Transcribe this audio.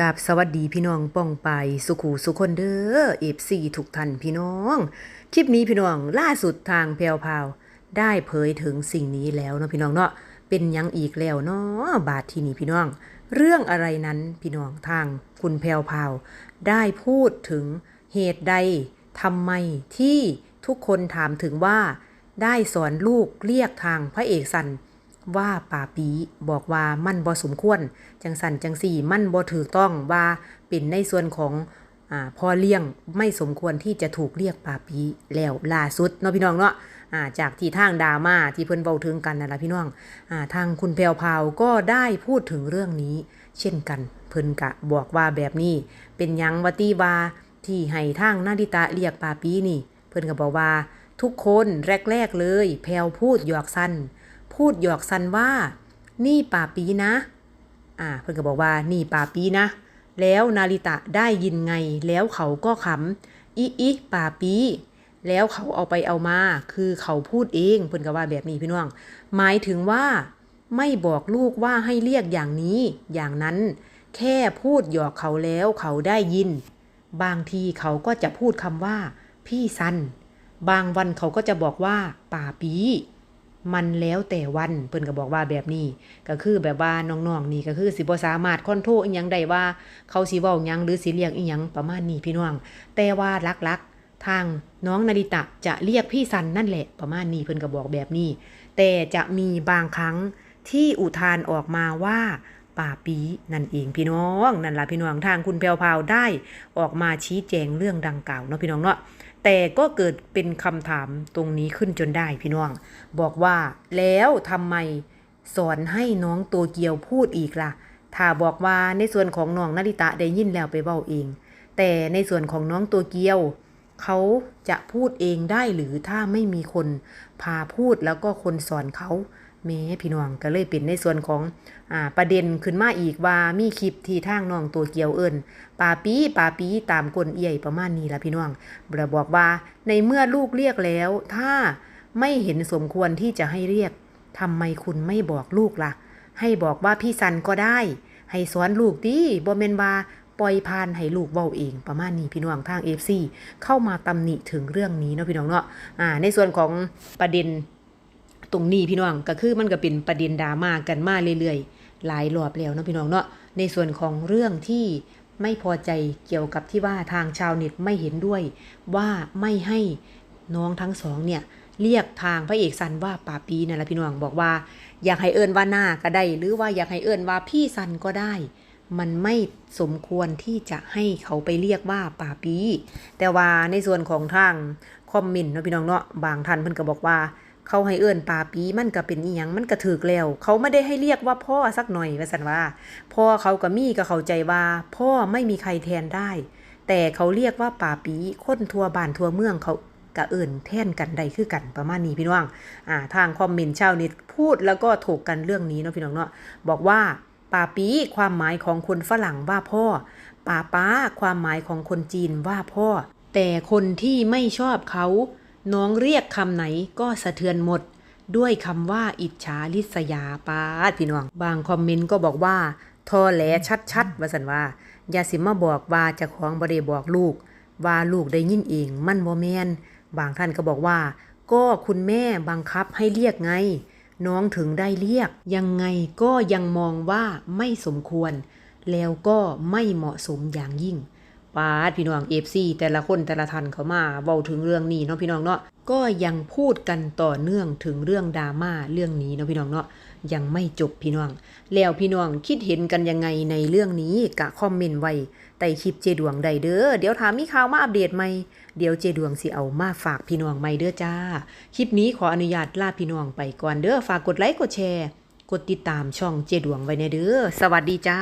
กับสวัสดีพี่น้องป้องไปสุขูสุคนเด้อเอฟซีทุกท่านพี่น้อง คลิปนี้พี่น้องล่าสุดทางแพรวพาวได้เผยถึงสิ่งนี้แล้วเนาะพี่น้องเนาะเป็นยังอีกแล้วเนาะบาทที่นี่พี่น้อง เรื่องอะไรนั้นพี่น้องทางคุณแพรวพาวได้พูดถึงเหตุใดทำไมที่ทุกคนถามถึงว่า ได้สอนลูกเรียกทางพระเอกสัน ว่าป่าปีบอกว่ามั่นบ่สมควร จังสันจังสี่มั่นบ่ถือต้องว่าเป็นในส่วนของอพ่อเลี้ยงไม่สมควรที่จะถูกเรียกป่าปีแล้วล่าสุดเนาะพี่น้องเนาะจากที่ทางดาม่าที่เพิ่นเว้าถึงกันนั่นล่ะพี่น้องอทางคุณแพวพาวก็ได้พูดถึงเรื่องนี้ เช่นกันเพิ่นกะบอกว่าแบบนี้ เป็นยังวตีว่าที่ให้ทางนาดิตะเรียกป่าปีนี่ เพิ่นก็บอกว่าทุกคนแรก ๆ เลย แพวพูดหยอกสั้น พูดหยอกซันว่า นี่ป่าปีนะ อ่า เพื่อนก็บอกว่า นี่ป่าปีนะ แล้วนาริตะได้ยินไง แล้วเขาก็ขำอีอีป่าปี แล้วเขาเอาไปเอามา คือเขาพูดเอง เพื่อนก็ว่าแบบนี้พี่น้อง หมายถึงว่า ไม่บอกลูกว่าให้เรียกอย่างนี้ อย่างนั้น แค่พูดหยอกเขาแล้วเขาได้ยิน บางทีเขาก็จะพูดคำว่า พี่ซัน บางวันเขาก็จะบอกว่า ป่าปี มันแล้วแต่วันเพิ่นก็บอกว่าแบบนี้ ก็คือแบบว่าน้องๆนี่ก็คือสิบ่สามารถคอนโทรลอีหยังได้ว่าเขาสิเว้าหยังหรือสิเรียกอีหยังประมาณนี้พี่น้อง แต่ว่าลักๆทางน้องนาริตะจะเรียกพี่ซันนั่นแหละประมาณนี้เพิ่นก็บอกแบบนี้ แต่จะมีบางครั้งที่อุทานออกมาว่าป่าปีนั่นเองพี่น้อง นั่นล่ะพี่น้องทางคุณแพวพาวได้ออกมาชี้แจงเรื่องดังกล่าวเนาะพี่น้องเนาะ แต่ก็เกิดเป็นคำถามตรงนี้ขึ้นจนได้พี่น้อง บอกว่าแล้วทำไมสอนให้น้องตัวเกียวพูดอีกล่ะ ถ้าบอกว่าในส่วนของน้องนาริตะได้ยินแล้วไปเว้าเอง แต่ในส่วนของน้องตัวเกียว เขาจะพูดเองได้หรือถ้าไม่มีคนพาพูดแล้วก็คนสอนเขา แม้พี่น้องก็เลยเป็นในส่วนของอ่าประเด็นขึ้นมาอีกว่ามีคลิปที่ทางน้องตัวเกียวเอิญปาปีปาปีตามกลเอี่ยยประมาณนี้ละพี่น้องบรบอกว่าในเมื่อลูกเรียกแล้ว ถ้าไม่เห็นสมควรที่จะให้เรียกทำไมคุณไม่บอกลูกล่ะ ให้บอกว่าพี่ซันก็ได้ ให้สอนลูกดีบ่แม่นว่าปล่อยพานให้ลูกเว้าเองประมาณนี้พี่น้องทาง FC เข้ามาตำหนิถึงเรื่องนี้เนาะพี่น้องเนาะอ่าในส่วนของประเด็น ตรงนี้พี่น้องก็คือมันก็เป็นประเด็นดราม่ากันมาเรื่อยๆ หลายรอบแล้วเนาะพี่น้องเนาะในส่วนของเรื่องที่ไม่พอใจเกี่ยวกับที่ว่าทางชาวเน็ตไม่เห็นด้วย ว่าไม่ให้น้องทั้งสองเนี่ยเรียกทางพระเอกซันว่าป่าปีนั่นแหละพี่น้องบอกว่า อยากให้เอิ้นว่าหน้าก็ได้ หรือว่าอยากให้เอิ้นว่าพี่ซันก็ได้ มันไม่สมควรที่จะให้เขาไปเรียกว่าป่าปี แต่ว่าในส่วนของทางคอมเมนต์เนาะพี่น้องเนาะบางท่านเพิ่นก็บอกว่า เขาให้เอิ้นป่าปีมันก็เป็นอีหยังมันก็ถูกแล้ว เขาไม่ได้ให้เรียกว่าพ่อสักหน่อยว่าสันว่าพ่อเขากับมี่ก็เข้าใจว่า พ่อไม่มีใครแทนได้ แต่เขาเรียกว่าป่าปีคนทั่วบ้านทั่วเมืองเขากะเอิ่นแทนกันใดคือกันประมาณนี้พี่น้องอ่าทางคอมเมนต์ชาวเน็ตพูดแล้วก็ถกกันเรื่องนี้เนาะพี่น้องเนาะบอกว่าป่าปีความหมายของคนฝรั่งว่าพ่อป่าป้าความหมายของคนจีนว่าพ่อ แต่คนที่ไม่ชอบเขา น้องเรียกคำไหนก็สะเทือนหมด ด้วยคำว่าอิจฉาลิษยาปาดพี่น้อง บางคอมเมนต์ก็บอกว่าทอแหลชัดๆว่าสันว่า อย่าสิมาบอกว่าจะของบ่ได้บอกลูก ว่าลูกได้ยินเองมันบ่แมนบางท่านก็บอกว่า ก็คุณแม่บังคับให้เรียกไง น้องถึงได้เรียก ยังไงก็ยังมองว่าไม่สมควร แล้วก็ไม่เหมาะสมอย่างยิ่ง ปาดพี่น้องเอฟซีแต่ละคนแต่ละท่านเขามาเว้าถึงเรื่องนี้เนาะพี่น้องเนาะก็ยังพูดกันต่อเนื่องถึงเรื่องดราม่าเรื่องนี้เนาะพี่น้องเนาะยังไม่จบพี่น้อง แล้วพี่น้องคิดเห็นกันยังไงในเรื่องนี้กะคอมเมนต์ไว้ใต้คลิปเจดวงใดเด้อเดี๋ยวถามมีข่าวมาอัปเดตใหมเดี๋ยวเจดวงสิเอามาฝากพี่น้องใหมเด้อจ้า คลิปนี้ขออนุญาตลาพี่น้องไปก่อนเด้อฝากกดไลค์กดแชร์ กดติดตามช่องเจดวงไว้ในเด้อสวัสดีจ้า